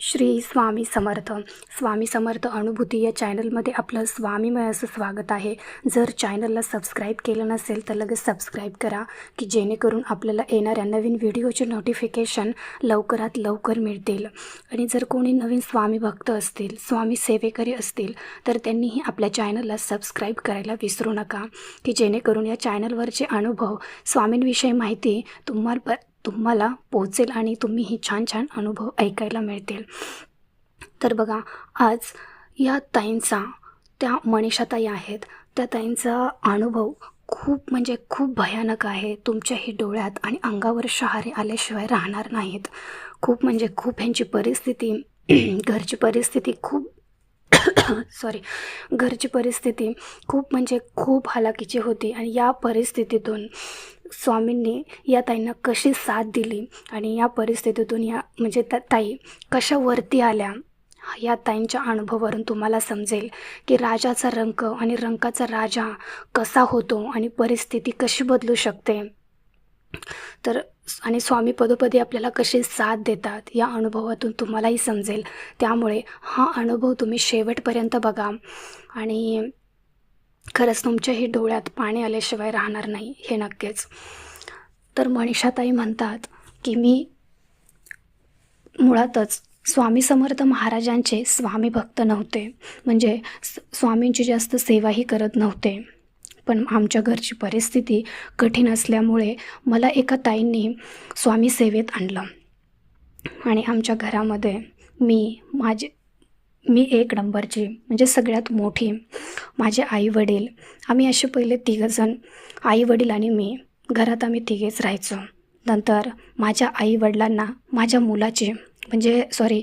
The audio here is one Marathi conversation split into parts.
श्री स्वामी समर्थ. स्वामी समर्थ अनुभूती या चॅनलमध्ये आपलं स्वामीमय असं स्वागत आहे. जर चॅनलला सबस्क्राईब केलं नसेल तर लगेच सबस्क्राईब करा की जेणेकरून आपल्याला येणाऱ्या नवीन व्हिडिओचे नोटिफिकेशन लवकरात लवकर मिळतील. आणि जर कोणी नवीन स्वामी भक्त असतील स्वामी सेवेकरी असतील तर त्यांनीही आपल्या चॅनलला सबस्क्राईब करायला विसरू नका की जेणेकरून या चॅनलवरचे अनुभव स्वामींविषयी माहिती तुम्हाला तुम्हाला पोचेल आणि तुम्हीही छान छान अनुभव ऐकायला मिळतील. तर बघा आज या ताईंचा त्या मनीषाताई आहेत. त्या ताईंचा अनुभव खूप म्हणजे खूप भयानक आहे. तुमच्याही डोळ्यात आणि अंगावर शहारे आल्याशिवाय राहणार नाहीत. खूप म्हणजे खूप ह्यांची परिस्थिती घरची परिस्थिती खूप सॉरी घरची परिस्थिती खूप म्हणजे खूप हालाकीची होती आणि या परिस्थितीतून स्वामींनी या ताईंना कशी साथ दिली आणि या परिस्थितीतून या म्हणजे त्या ताई कशा वरती आल्या या ताईंच्या अनुभवावरून तुम्हाला समजेल की राजाचा रंक आणि रंकाचा राजा कसा होतो आणि परिस्थिती कशी बदलू शकते. तर आणि स्वामी पदोपदी आपल्याला कसे साथ देतात या अनुभवातून तुम्हालाही समजेल. त्यामुळे हा अनुभव तुम्ही शेवटपर्यंत बघा. आणि खरंच तुमच्याही डोळ्यात पाणी आल्याशिवाय राहणार नाही हे नक्कीच. तर मनीषाताई म्हणतात की मी मुळातच स्वामी समर्थ महाराजांचे स्वामी भक्त नव्हते. म्हणजे स्वामींची जास्त सेवाही करत नव्हते. पण आमच्या घरची परिस्थिती कठीण असल्यामुळे मला एका ताईंनी स्वामी सेवेत आणलं. आणि आमच्या घरामध्ये मी माझे मी एक नंबरची म्हणजे सगळ्यात मोठी माझे आई वडील आम्ही असे पहिले तिघंजण आई वडील आणि मी घरात आम्ही तिघेच राहायचो. नंतर माझ्या आई वडिलांना माझ्या मुलाची म्हणजे सॉरी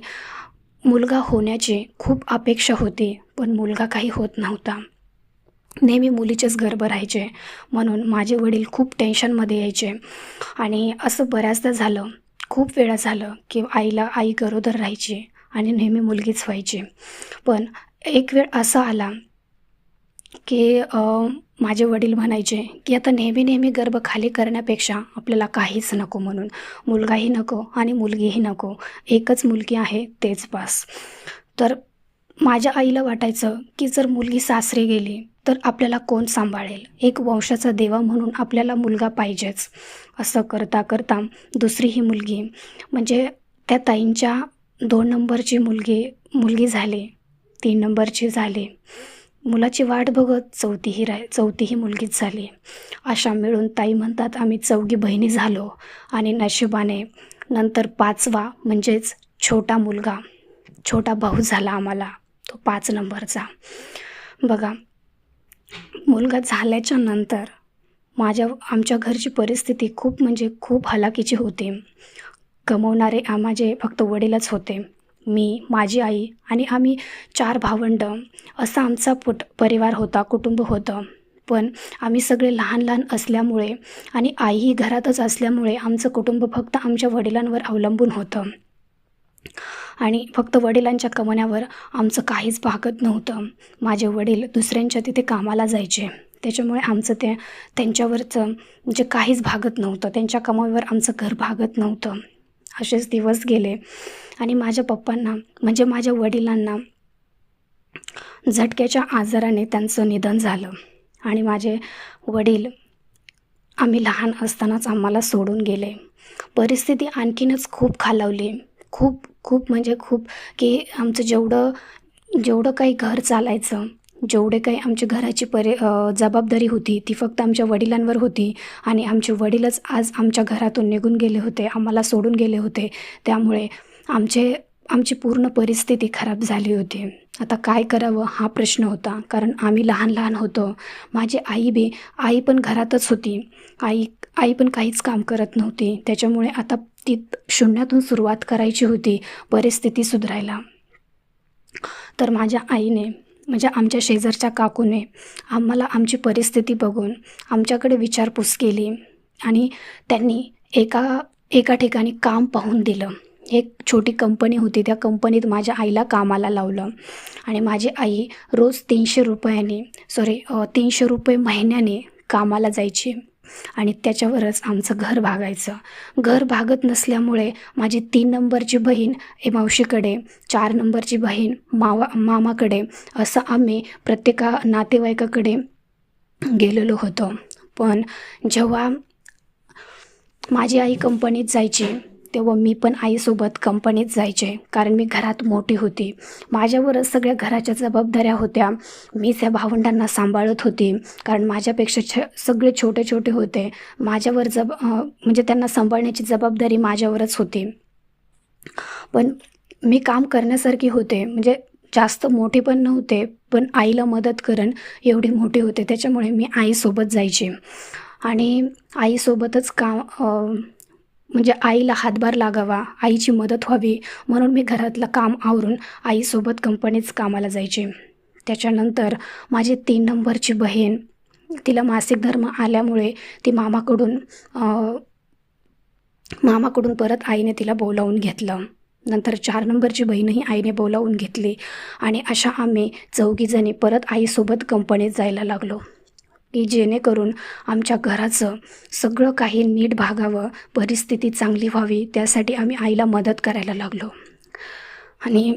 मुलगा होण्याची खूप अपेक्षा होती पण मुलगा काही होत नव्हता. नेहमी मुलीचेच गर्भ राहायचे. म्हणून माझे वडील खूप टेन्शनमध्ये यायचे. आणि असं बऱ्याचदा झालं. खूप वेळा झालं की आईला आई गरोदर राहायची आणि नेहमी मुलगीच व्हायची. पण एक वेळ असा आला की माझे वडील म्हणायचे की आता नेहमी नेहमी गर्भ खाली करण्यापेक्षा आपल्याला काहीच नको म्हणून. मुलगाही नको आणि मुलगीही नको. एकच मुलगी आहे तेच पास तर माझ्या आईला वाटायचं की जर मुलगी सासरी गेली तर आपल्याला कोण सांभाळेल? एक वंशाचा देवा म्हणून आपल्याला मुलगा पाहिजेच. असं करता करता दुसरी ही मुलगी म्हणजे त्या ताईंच्या दोन नंबरची मुलगी मुलगी झाली तीन नंबरची झाली. मुलाची वाट बघत चौथीही राय चौथीही मुलगीच झाली. अशा मिळून ताई म्हणतात आम्ही चौघी बहिणी झालो आणि नशिबाने नंतर पाचवा म्हणजेच छोटा मुलगा छोटा भाऊ झाला आम्हाला. तो पाच नंबरचा. बघा मुलगा झाल्याच्यानंतर माझ्या आमच्या घरची परिस्थिती खूप म्हणजे खूप हलाखीची होती. कमवणारे माझे फक्त वडीलच होते. मी माझी आई आणि आम्ही चार भावंड. असा आमचा पुट परिवार होता कुटुंब होतं. पण आम्ही सगळे लहान लहान असल्यामुळे आणि आईही घरातच असल्यामुळे आमचं कुटुंब फक्त आमच्या वडिलांवर अवलंबून होतं. आणि फक्त वडिलांच्या कमवण्यावर आमचं काहीच भागत नव्हतं. माझे वडील दुसऱ्यांच्या तिथे कामाला जायचे. त्याच्यामुळे आमचं ते त्यांच्यावरचं म्हणजे काहीच भागत नव्हतं. त्यांच्या कमाईवर आमचं घर भागत नव्हतं. असेच दिवस गेले. आणि माझ्या पप्पांना म्हणजे माझ्या वडिलांना झटक्याच्या आजाराने त्यांचं निधन झालं. आणि माझे वडील आम्ही लहान असतानाच आम्हाला सोडून गेले. परिस्थिती आणखीनच खूप खालावली. खूप खूप म्हणजे खूप की आमचं जेवढं जेवढं काही घर चालायचं जेवढे काही आमच्या घराची परे जबाबदारी होती ती फक्त आमच्या वडिलांवर होती आणि आमचे वडीलच आज आमच्या घरातून निघून गेले होते आम्हाला सोडून गेले होते. त्यामुळे आमचे आमची पूर्ण परिस्थिती खराब झाली होती. आता काय करावं हा प्रश्न होता. कारण आम्ही लहान लहान होतो. माझी आई बी आई पण घरातच होती. आई आई पण काहीच काम करत नव्हती. त्याच्यामुळे आता ती शून्यातून सुरुवात करायची होती परिस्थिती सुधारायला. तर माझ्या आईने म्हणजे आमच्या शेजारच्या काकूने आम्हाला आमची परिस्थिती बघून आमच्याकडे विचारपूस केली आणि त्यांनी एका एका ठिकाणी काम पाहून दिलं. एक छोटी कंपनी होती त्या कंपनीत माझ्या आईला कामाला लावलं आणि माझी आई रोज तीनशे रुपयाने सॉरी तीनशे रुपये महिन्याने कामाला जायची. आणि त्याच्यावरच आमचं घर भागायचं. घर भागत नसल्यामुळे माझी तीन नंबरची बहीण ए मावशीकडे चार नंबरची बहीण मावा मामाकडे असं आम्ही प्रत्येका नातेवाईकाकडे गेलेलो होतो. पण जेव्हा माझी आई कंपनीत जायची तेव्हा मी पण आईसोबत कंपनीत जायचे. कारण मी घरात मोठी होती. माझ्यावरच सगळ्या घराच्या जबाबदाऱ्या होत्या. मीच या भावंडांना सांभाळत होती. कारण माझ्यापेक्षा छ सगळे छोटे छोटे होते. माझ्यावर जब म्हणजे त्यांना सांभाळण्याची जबाबदारी माझ्यावरच होती. पण मी काम करण्यासारखी होते. म्हणजे जास्त मोठे पण नव्हते पण आईला मदत करण एवढी मोठी होते. त्याच्यामुळे मी आईसोबत जायचे. आणि आईसोबतच काम म्हणजे आईला हातभार लागावा आईची मदत व्हावी म्हणून मी घरातलं काम आवरून आईसोबत कंपनीच कामाला जायचे. त्याच्यानंतर माझी तीन नंबरची बहीण तिला मासिक धर्म आल्यामुळे ती मामाकडून मामाकडून परत आईने तिला बोलावून घेतलं. नंतर चार नंबरची बहीणही आईने बोलावून घेतली आणि अशा आम्ही चौघीजणी परत आईसोबत कंपनीत जायला लागलो. की जेणेकरून आमच्या घराचं सगळं काही नीट भागावं परिस्थिती चांगली व्हावी त्यासाठी आम्ही आईला मदत करायला लागलो. आणि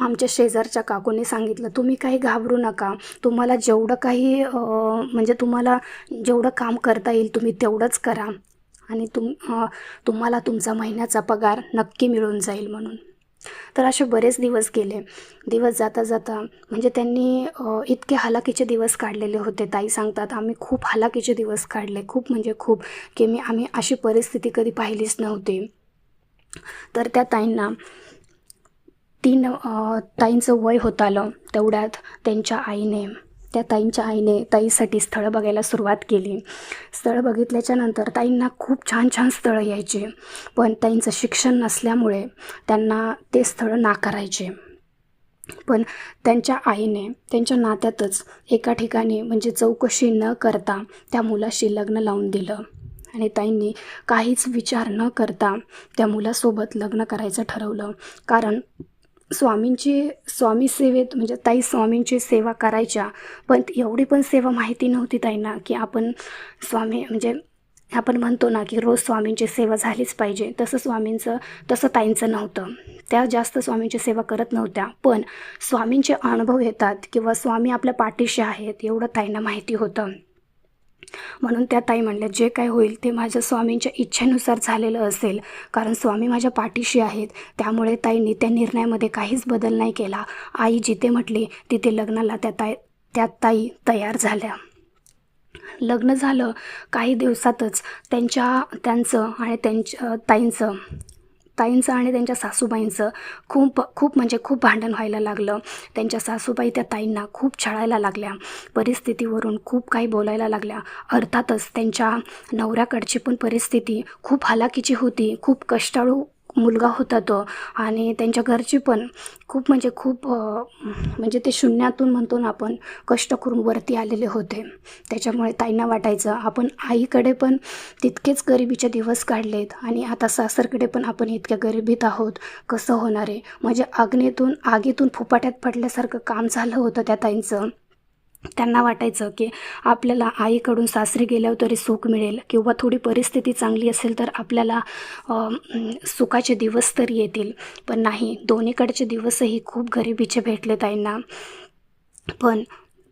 आमच्या शेजारच्या काकूने सांगितलं तुम्ही काही घाबरू नका. तुम्हाला जेवढं काही म्हणजे तुम्हाला जेवढं काम करता येईल तुम्ही तेवढंच करा. आणि तुम तुम्हाला तुमचा महिन्याचा पगार नक्की मिळून जाईल म्हणून. तर असे बरेच दिवस गेले. दिवस जाता जाता म्हणजे त्यांनी इतके हलाखीचे दिवस काढलेले होते. ताई सांगतात आम्ही खूप हलाखीचे दिवस काढले. खूप म्हणजे खूप की मी आम्ही अशी परिस्थिती कधी पाहिलीच नव्हती. तर त्या ताईंना तीन ताईंचं वय होत आलं तेवढ्यात त्यांच्या आईने त्या ताईंच्या आईने ताईसाठी स्थळं बघायला सुरुवात केली. स्थळं बघितल्याच्या नंतर ताईंना खूप छान छान स्थळं यायचे. पण ताईंचं शिक्षण नसल्यामुळे त्यांना ते स्थळं नाकारायचे. पण त्यांच्या आईने त्यांच्या नात्यातच एका ठिकाणी म्हणजे चौकशी न करता त्या मुलाशी लग्न लावून दिलं. आणि ताईंनी काहीच विचार न करता त्या मुलासोबत लग्न करायचं ठरवलं. कारण स्वामींची स्वामी सेवेत म्हणजे ताई स्वामींची सेवा करायच्या पण एवढी पण सेवा माहिती नव्हती ताईंना की आपण स्वामी म्हणजे आपण म्हणतो ना की रोज स्वामींची सेवा झालीच पाहिजे. तसं स्वामींचं तसं ताईंचं नव्हतं. त्या जास्त स्वामींची सेवा करत नव्हत्या. पण स्वामींचे अनुभव येतात किंवा स्वामी आपल्या पाठीशी आहेत एवढं ताईंना माहिती होतं. म्हणून त्या ताई म्हणल्या जे काय होईल ते माझ्या स्वामींच्या इच्छेनुसार झालेलं असेल. कारण स्वामी माझ्या पाठीशी आहेत. त्यामुळे ताईंनी त्या निर्णयामध्ये काहीच बदल नाही केला. आई जिथे म्हटली तिथे लग्नाला त्या ताई त्या ताई तयार झाल्या. लग्न झालं काही दिवसातच त्यांच्या त्यांचं आणि त्यांच्या ताईंचं ताईंचं आणि त्यांच्या सासूबाईंचं खूप खूप म्हणजे खूप भांडण व्हायला लागलं. त्यांच्या सासूबाई त्या ताईंना खूप छळायला लागल्या. परिस्थितीवरून खूप काही बोलायला लागल्या. अर्थातच त्यांच्या नवऱ्याकडची पण परिस्थिती खूप हालाकीची होती. खूप कष्टाळू मुलगा होता तो. आणि त्यांच्या घरची पण खूप म्हणजे खूप म्हणजे ते शून्यातून म्हणतो ना आपण कष्ट करून वरती आलेले होते. त्याच्यामुळे ताईंना वाटायचं आपण आईकडे पण तितकेच गरिबीचे दिवस काढलेत आणि आता सासरकडे पण आपण इतक्या गरिबीत आहोत कसं होणार आहे? म्हणजे अग्नीतून आगीतून फुपाट्यात पडल्यासारखं काम झालं होतं त्या ताईंचं. त्यांना वाटायचं की आपल्याला आईकडून सासरी गेल्यावर तरी सुख मिळेल किंवा थोडी परिस्थिती चांगली असेल तर आपल्याला सुखाचे दिवस तरी येतील. पण नाही दोन्हीकडचे दिवसही खूप गरिबीचे भेटले ताईंना. पण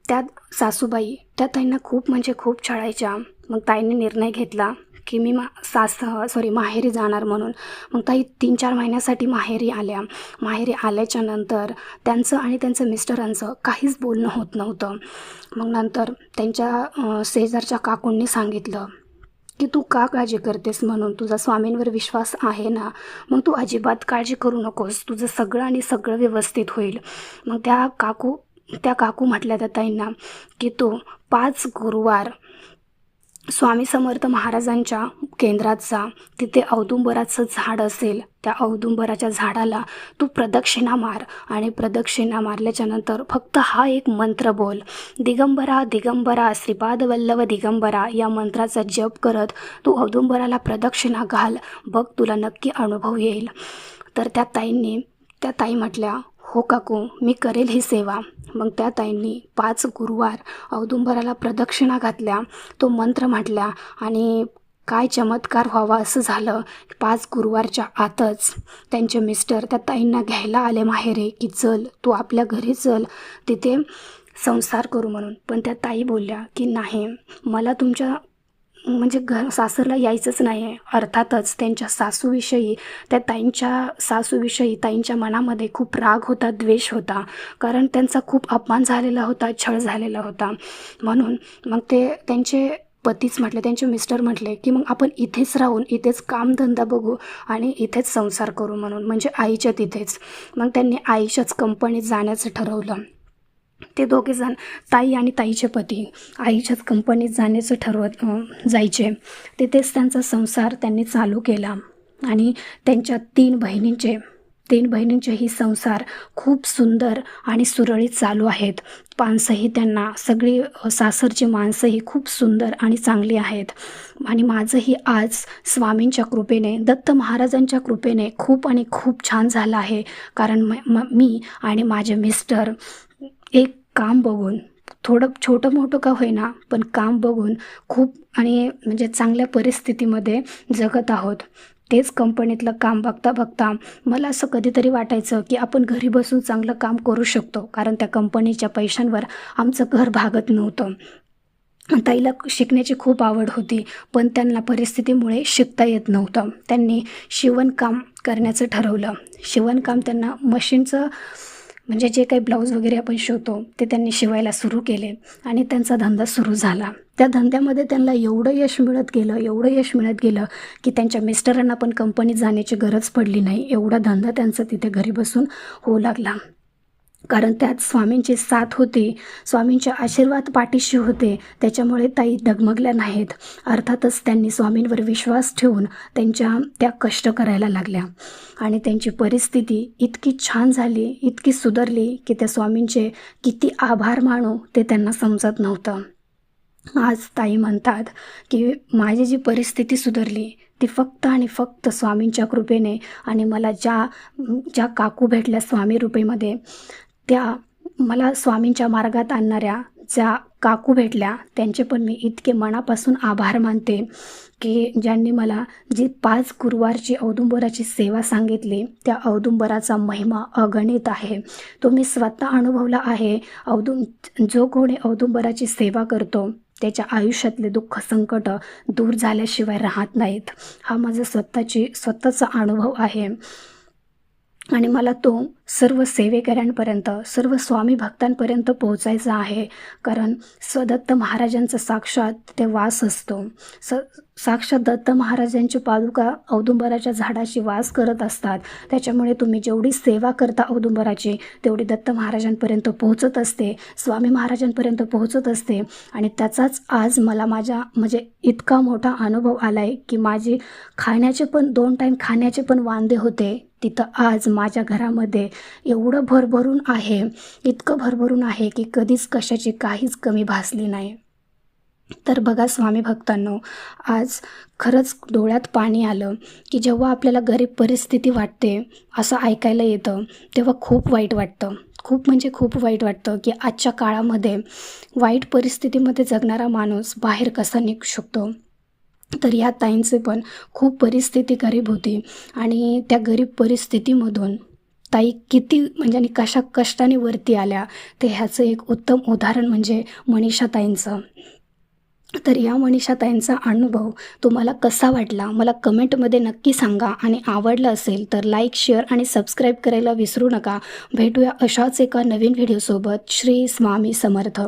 त्या सासूबाई त्या ताईंना खूप म्हणजे खूप छळायच्या. मग ताईंनी निर्णय घेतला. की मी मा सास सॉरी माहेरी जाणार म्हणून. मग ताई तीन चार महिन्यासाठी माहेरी आल्या. माहेरी आल्याच्यानंतर त्यांचं आणि त्यांचं मिस्टरांचं काहीच बोलणं होत नव्हतं. मग नंतर त्यांच्या शेजारच्या काकूंनी सांगितलं की तू का काळजी करतेस म्हणून? तुझा स्वामींवर विश्वास आहे ना? मग तू अजिबात काळजी करू नकोस. तुझं सगळं आणि सगळं व्यवस्थित होईल. मग त्या काकू त्या काकू म्हटल्या त्या ताईंना की तू पाच गुरुवार स्वामी समर्थ महाराजांच्या केंद्रात जा. तिथे औदुंबराचं झाड असेल. त्या औदुंबराच्या झाडाला तू प्रदक्षिणा मार आणि प्रदक्षिणा मारल्याच्यानंतर फक्त हा एक मंत्र बोल. दिगंबरा दिगंबरा श्रीपाद वल्लभ दिगंबरा या मंत्राचा जप करत तू औदुंबराला प्रदक्षिणा घाल. बघ तुला नक्की अनुभव येईल. तर त्या ताईंनी त्या ताई म्हटल्या हो काकू मी करेल ही सेवा. मग त्या ताईंनी पाच गुरुवार औदुंबराला प्रदक्षिणा घातल्या. तो मंत्र म्हटल्या आणि काय चमत्कार व्हावा असं झालं पाच गुरुवारच्या आतच. त्यांचे मिस्टर त्या ताईंना घ्यायला आले माहेरे की चल तू आपल्या घरी चल तिथे संसार करू म्हणून. पण त्या ताई बोलल्या की नाही मला तुमच्या म्हणजे घर सासरला यायचंच नाही आहे अर्थातच त्यांच्या सासूविषयी त्या ताईंच्या सासूविषयी ताईंच्या मनामध्ये खूप राग होता द्वेष होता. कारण त्यांचा खूप अपमान झालेला होता छळ झालेला होता. म्हणून मग ते त्यांचे पतीच म्हटले त्यांचे मिस्टर म्हटले की मग आपण इथेच राहून इथेच कामधंदा बघू आणि इथेच संसार करू म्हणून. म्हणजे आईच्या तिथेच. मग त्यांनी आईच्याच कंपनीत जाण्याचं ठरवलं. ते दोघेजण ताई आणि ताईचे पती आईच्याच कंपनीत जाण्याचं ठरवत जायचे. तिथेच त्यांचा संसार त्यांनी चालू केला. आणि त्यांच्या तीन बहिणींचे तीन बहिणींचेही संसार खूप सुंदर आणि सुरळीत चालू आहेत. माणसंही त्यांना सगळी सासरची माणसंही खूप सुंदर आणि चांगली आहेत. आणि माझंही आज स्वामींच्या कृपेने दत्त महाराजांच्या कृपेने खूप आणि खूप छान झालं आहे. कारण म म- मी आणि माझे मिस्टर एक काम बघून. थोडं छोटं मोठं का होईना पण काम बघून खूप आणि म्हणजे चांगल्या परिस्थितीमध्ये जगत आहोत. तेच कंपनीतलं काम बघता बघता मला असं कधीतरी वाटायचं की आपण घरी बसून चांगलं काम करू शकतो कारण त्या कंपनीच्या पैशांवर आमचं घर भागत नव्हतं. ताईला शिकण्याची खूप आवड होती पण त्यांना परिस्थितीमुळे शिकता येत नव्हतं. त्यांनी शिवणकाम करण्याचं ठरवलं. शिवणकाम त्यांना मशीनचं म्हणजे जे काही ब्लाऊज वगैरे आपण शिवतो ते त्यांनी शिवायला सुरू केले आणि त्यांचा धंदा सुरू झाला. त्या धंद्यामध्ये त्यांना एवढं यश मिळत गेलं एवढं यश मिळत गेलं की त्यांच्या मिस्टरांना पण कंपनीत जाण्याची गरज पडली नाही. एवढा धंदा त्यांचा तिथे घरी बसून होऊ लागला. कारण त्यात स्वामींची साथ होती स्वामींचे आशीर्वाद पाठीशी होते त्याच्यामुळे ताई डगमगल्या नाहीत. अर्थातच त्यांनी स्वामींवर विश्वास ठेवून त्यांच्या त्या कष्ट करायला लागल्या. आणि त्यांची परिस्थिती इतकी छान झाली इतकी सुधारली की त्या स्वामींचे किती आभार मानू ते त्यांना समजत नव्हतं. आज ताई म्हणतात की माझी जी परिस्थिती सुधारली ती फक्त आणि फक्त स्वामींच्या कृपेने आणि मला ज्या ज्या काकू भेटल्या स्वामी रूपेमध्ये त्या मला स्वामींच्या मार्गात आणणाऱ्या ज्या काकू भेटल्या त्यांचे पण मी इतके मनापासून आभार मानते की ज्यांनी मला जी पाच गुरुवारची औदुंबराची सेवा सांगितली त्या औदुंबराचा महिमा अगणित आहे. तो मी स्वतः अनुभवला आहे. औदुं जो कोणी औदुंबराची सेवा करतो त्याच्या आयुष्यातले दुःख संकट दूर झाल्याशिवाय राहत नाहीत. हा माझा स्वतःची स्वतःचा अनुभव आहे. आणि मला तो सर्व सेवेकऱ्यांपर्यंत सर्व स्वामी भक्तांपर्यंत पोहोचायचा आहे. कारण स्वदत्त महाराजांचा साक्षात ते वास असतो. स साक्षात दत्त महाराजांची पादुका औदुंबराच्या झाडाशी वास करत असतात. त्याच्यामुळे तुम्ही जेवढी सेवा करता औदुंबराची तेवढी दत्त महाराजांपर्यंत पोहोचत असते स्वामी महाराजांपर्यंत पोहोचत असते. आणि त्याचाच आज मला माझ्या म्हणजे इतका मोठा अनुभव आला आहे की माझी खाण्याचे पण दोन टाईम खाण्याचे पण वांदे होते. तिथं आज माझ्या घरामध्ये एवढं भरभरून आहे इतकं भरभरून आहे की कधीच कशाची काहीच कमी भासली नाही. तर बघा स्वामी भक्तांनो आज खरंच डोळ्यात पाणी आलं की जेव्हा आपल्याला गरीब परिस्थिती वाटते असं ऐकायला येतं तेव्हा खूप वाईट वाटतं. खूप म्हणजे खूप वाईट वाटतं की आजच्या काळामध्ये वाईट परिस्थितीमध्ये जगणारा माणूस बाहेर कसा निघू शकतो? तर या ताईंचे पण खूप परिस्थिती गरीब होती. आणि त्या गरीब परिस्थितीमधून ताई किती म्हणजे आणि कशा कष्टाने वरती आल्या ते ह्याचं एक उत्तम उदाहरण म्हणजे मनीषा ताईंचं. तर या मनीषा ताईंचा अनुभव तुम्हाला कसा वाटला? मला कमेंटमध्ये नक्की सांगा. आणि आवडलं असेल तर लाईक शेअर आणि सबस्क्राईब करायला विसरू नका. भेटूया अशाच एका नवीन व्हिडिओसोबत. श्री स्वामी समर्थ.